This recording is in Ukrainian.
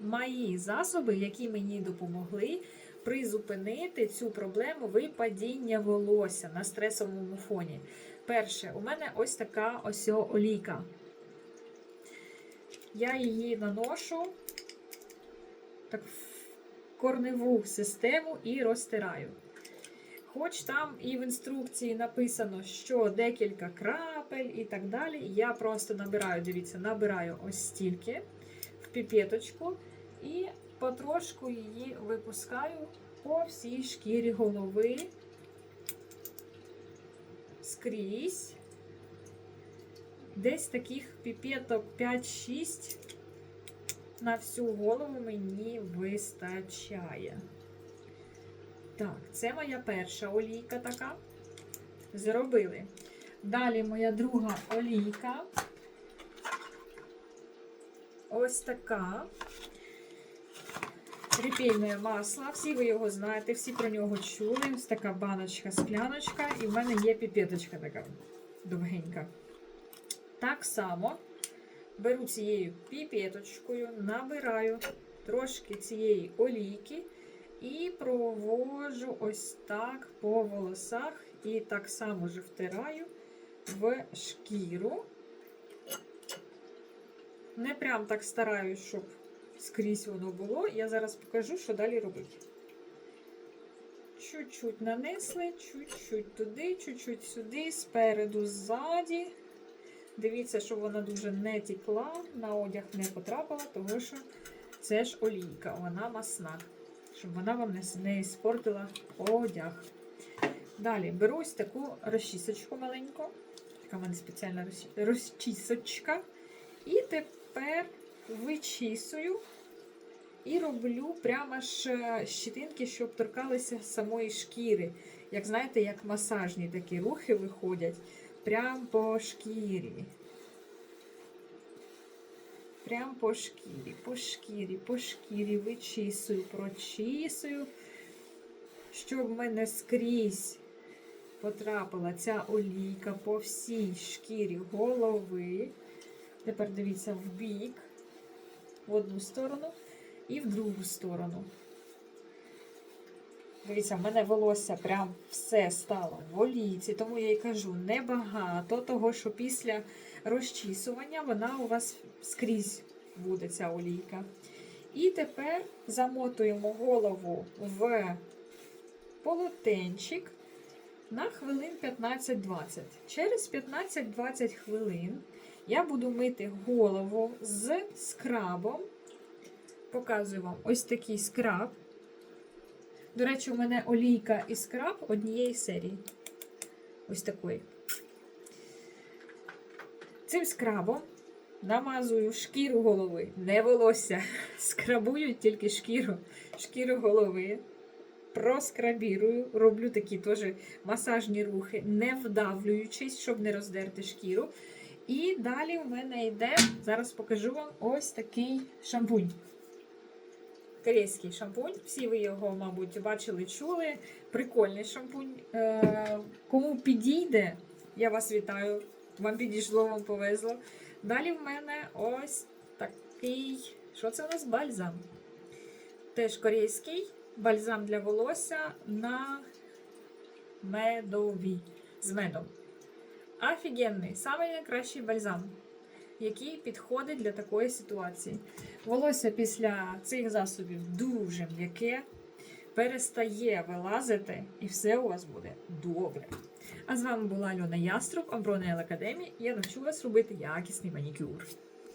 мої засоби, які мені допомогли призупинити цю проблему випадіння волосся на стресовому фоні. Перше, у мене ось така ось олійка. Я її наношу так, в корневу систему і розтираю. Хоч там і в інструкції написано, що декілька крапель і так далі. Я просто набираю, дивіться, набираю ось стільки піпеточку і потрошку її випускаю по всій шкірі голови скрізь. Десь таких піпеток 5-6 на всю голову мені вистачає. Так, це моя перша олійка така. Зробили. Далі моя друга олійка. Ось така. Репейне масло. Всі ви його знаєте, всі про нього чули. Ось така баночка, скляночка, і в мене є піпеточка така довгенька. Так само беру цією піпеточкою, набираю трошки цієї олійки і проводжу ось так по волосах. І так само ж втираю в шкіру. Не прям так стараюсь, щоб скрізь воно було. Я зараз покажу, що далі робити. Чуть-чуть нанесли, чуть-чуть туди, чуть-чуть сюди, спереду, ззаді. Дивіться, щоб вона дуже не тікла, на одяг не потрапила, тому що це ж олійка, вона масна. Щоб вона вам не, іспортила одяг. Далі беру ось таку розчісочку маленьку. Така в мене спеціальна розчісочка. І тепер вичісую і роблю прямо ж е, щитинки, щоб торкалися самої шкіри. Як знаєте, як масажні такі рухи виходять прямо по шкірі. Прям по шкірі, по шкірі, по шкірі вичісую, прочісую, щоб в мене скрізь потрапила ця олійка по всій шкірі голови. Тепер дивіться в бік, в одну сторону і в другу сторону. Дивіться, в мене волосся прям все стало в олійці, тому я й кажу небагато, того що після розчісування вона у вас скрізь буде ця олійка. І тепер замотуємо голову в полотенчик на хвилин 15-20. Через 15-20 хвилин я буду мити голову з скрабом. Показую вам ось такий скраб. До речі, у мене олійка і скраб однієї серії. Ось такої. Цим скрабом намазую шкіру голови, не волосся. Скрабую тільки шкіру, шкіру голови. Проскрабірую, роблю такі теж масажні рухи, не вдавлюючись, щоб не роздерти шкіру. І далі у мене йде, зараз покажу вам ось такий шампунь. Корейський шампунь. Всі ви його, мабуть, бачили, чули. Прикольний шампунь. Е, кому підійде, я вас вітаю. Вам підійшло, вам повезло. Далі в мене ось такий. Що це у нас? Бальзам. Теж корейський бальзам для волосся на медові з медом. Офігенний, самий найкращий бальзам, який підходить для такої ситуації. Волосся після цих засобів дуже м'яке, перестає вилазити, і все у вас буде добре. А з вами була Льона Яструб, Амбронейл Академії. Я навчу вас робити якісний манікюр.